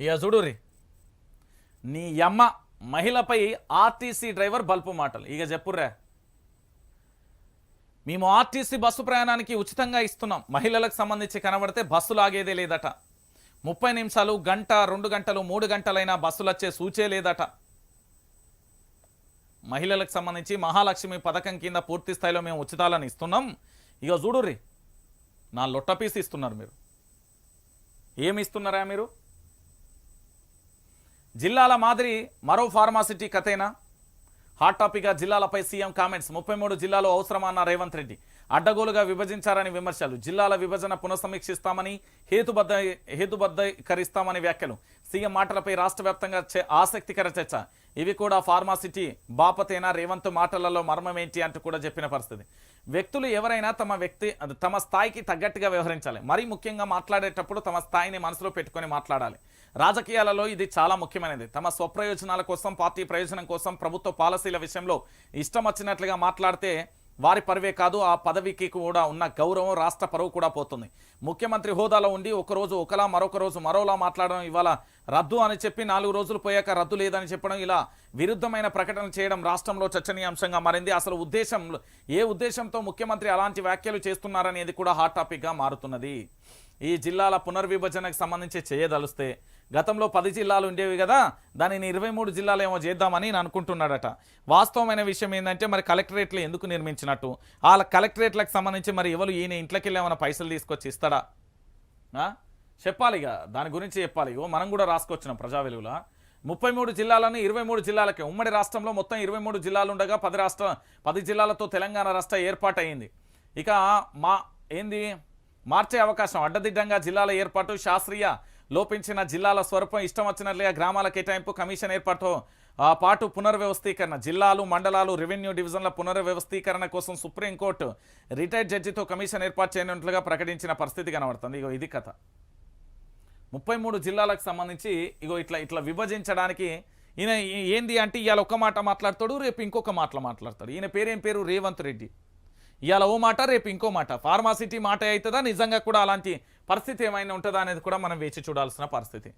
ఇక చూడురి నీ యమ్మ మహిళపై ఆర్టీసీ డ్రైవర్ బల్పు మాటలు. ఇక చెప్పుర్రా. మేము ఆర్టీసీ బస్సు ప్రయాణానికి ఉచితంగా ఇస్తున్నాం. మహిళలకు సంబంధించి కనబడితే బస్సులు ఆగేదే లేదట. ముప్పై నిమిషాలు గంట రెండు గంటలు మూడు గంటలైనా బస్సులు వచ్చే సూచే లేదట. మహిళలకు సంబంధించి మహాలక్ష్మి పథకం కింద పూర్తి స్థాయిలో మేము ఉచితాలను ఇస్తున్నాం. ఇక చూడుర్రి నా లొట్ట పీస్ ఇస్తున్నారు మీరు. ఏమి ఇస్తున్నారా మీరు? జిల్లాల మాదిరి మరో ఫార్మాసిటీ కథేనా? హాట్ టాపిక్గా జిల్లాలపై సీఎం కామెంట్స్. ముప్పై మూడు జిల్లాలు అవసరమన్న రేవంత్ రెడ్డి అడ్డగోలుగా విభజించారని విమర్శలు. జిల్లాల విభజన పునఃసమీక్షిస్తామని హేతుబద్ధ హేతుబద్ధీకరిస్తామని వ్యాఖ్యలు. సీఎం మాటలపై రాష్ట్ర వ్యాప్తంగా చే- ఆసక్తికర చర్చ. ఇవి కూడా ఫార్మాసిటీ బాపతేనా రేవంత్ మాటలలో మర్మం ఏంటి అంటూ కూడా చెప్పిన పరిస్థితి. వ్యక్తులు ఎవరైనా తమ వ్యక్తి తమ స్థాయికి తగ్గట్టుగా వ్యవహరించాలి. మరీ ముఖ్యంగా మాట్లాడేటప్పుడు తమ స్థాయిని మనసులో పెట్టుకొని మాట్లాడాలి. రాజకీయాలలో ఇది చాలా ముఖ్యమైనది. తమ స్వప్రయోజనాల కోసం పార్టీ ప్రయోజనం కోసం ప్రభుత్వ పాలసీల విషయంలో ఇష్టం వచ్చినట్లుగా మాట్లాడితే వారి పరువే కాదు ఆ పదవికి కూడా ఉన్న గౌరవం రాష్ట్ర పరువు కూడా పోతుంది. ముఖ్యమంత్రి హోదాలో ఉండి ఒకరోజు ఒకలా మరొక రోజు మరోలా మాట్లాడడం ఇవాళ రద్దు అని చెప్పి నాలుగు రోజులు పోయాక రద్దు లేదని చెప్పడం ఇలా విరుద్ధమైన ప్రకటన చేయడం రాష్ట్రంలో చర్చనీయాంశంగా మారింది. అసలు ఉద్దేశం ఏ ఉద్దేశంతో ముఖ్యమంత్రి అలాంటి వ్యాఖ్యలు చేస్తున్నారనేది కూడా హాట్ టాపిక్గా మారుతున్నది. ఈ జిల్లాల పునర్విభజనకు సంబంధించి చేయదలుస్తే గతంలో పది జిల్లాలు ఉండేవి కదా దానిని ఇరవై మూడు జిల్లాలు ఏమో చేద్దామని నేను అనుకుంటున్నాడట. వాస్తవమైన విషయం ఏంటంటే మరి కలెక్టరేట్లు ఎందుకు నిర్మించినట్టు? ఆ కలెక్టరేట్లకు సంబంధించి మరి ఎవరు ఈయన ఇంట్లోకి ఏమైనా పైసలు తీసుకొచ్చి ఇస్తాడా? చెప్పాలి ఇక దాని గురించి చెప్పాలి. ఇగో మనం కూడా రాసుకొచ్చినాం ప్రజా వెలుగులో. ముప్పై మూడు జిల్లాలను ఇరవై మూడు జిల్లాలకే ఉమ్మడి రాష్ట్రంలో మొత్తం ఇరవై మూడు జిల్లాలు ఉండగా పది రాష్ట్ర పది జిల్లాలతో తెలంగాణ రాష్ట్ర ఏర్పాటు ఇక మా ఏంది? మార్చే అవకాశం. అడ్డదిడ్డంగా జిల్లాల ఏర్పాటు శాస్త్రీయ లోపించిన జిల్లాల స్వరూపం ఇష్టం వచ్చినట్లుగా గ్రామాల కేటాయింపు కమిషన్ ఏర్పాటు పాటు పునర్వ్యవస్థీకరణ. జిల్లాలు మండలాలు రెవెన్యూ డివిజన్ల పునర్వ్యవస్థీకరణ కోసం సుప్రీంకోర్టు రిటైర్డ్ జడ్జితో కమిషన్ ఏర్పాటు చేయనున్నట్లుగా ప్రకటించిన పరిస్థితి కనబడుతుంది. ఇగో ఇది కథ. ముప్పై మూడు జిల్లాలకు సంబంధించి ఇగో ఇట్లా ఇట్లా విభజించడానికి ఈయన ఏంది అంటే ఇవాళ ఒక మాట మాట్లాడతాడు రేపు ఇంకొక మాటలు మాట్లాడతాడు. ఈయన పేరేం పేరు? రేవంత్ రెడ్డి. ఇవాళ ఓ మాట రేపు ఇంకో మాట. ఫార్మాసిటీ మాట అవుతుందా నిజంగా కూడా అలాంటి పరిస్థితి ఏమైనా ఉంటుందా అనేది కూడా మనం వేచి చూడాల్సిన పరిస్థితి.